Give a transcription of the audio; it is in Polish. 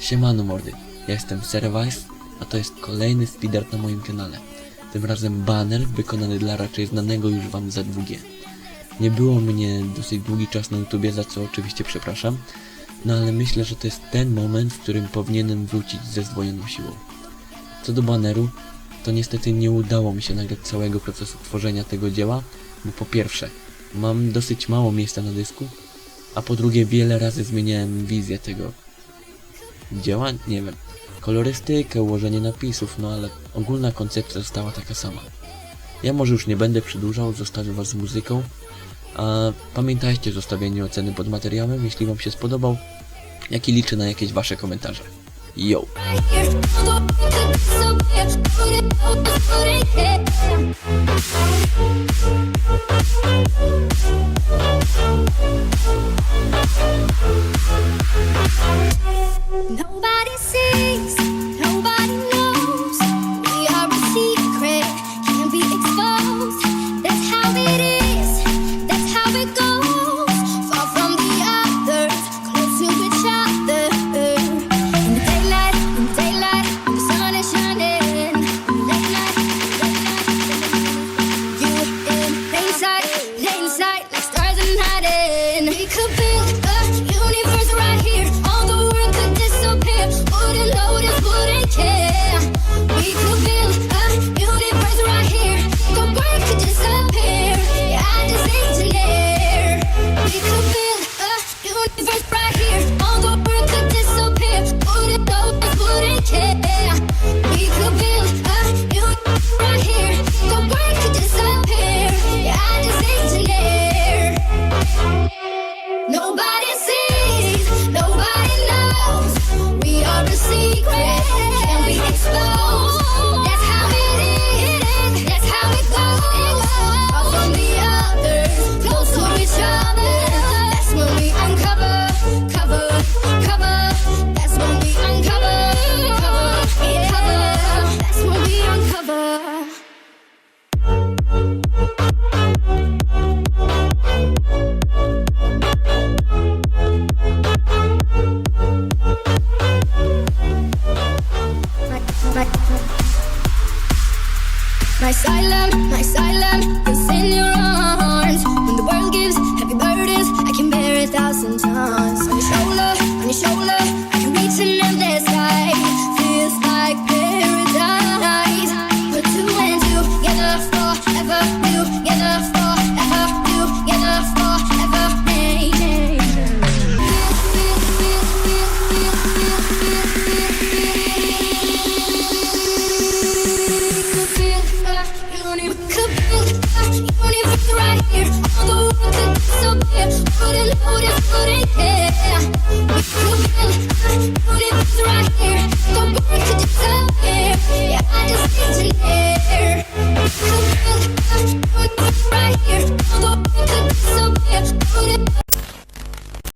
Siemano mordy, ja jestem Serwajs, a to jest kolejny speedart na moim kanale. Tym razem banner wykonany dla raczej znanego już wam za długie. Nie było mnie dosyć długi czas na YouTubie, za co oczywiście przepraszam, no ale myślę, że to jest ten moment, w którym powinienem wrócić ze zdwojoną siłą. Co do baneru, to niestety nie udało mi się nagrać całego procesu tworzenia tego dzieła, bo po pierwsze, mam dosyć mało miejsca na dysku, a po drugie wiele razy zmieniałem wizję tego dzieła, nie wiem, kolorystykę, ułożenie napisów, no ale ogólna koncepcja została taka sama. Ja może już nie będę przedłużał, zostawię was z muzyką, a pamiętajcie o zostawieniu oceny pod materiałem, jeśli wam się spodobał, jak i liczę na jakieś wasze komentarze. Yo! We are a secret, can't be exposed. That's how it is, that's how it goes. Far from the others, close to each other. In daylight, in daylight, the sun is shining. In late night, in late night, in late night. You in plain sight, plain sight, the stars are hiding. We could build a my silent, my silent is in your arms. When the world gives heavy burdens, I can bear a thousand tons. Todo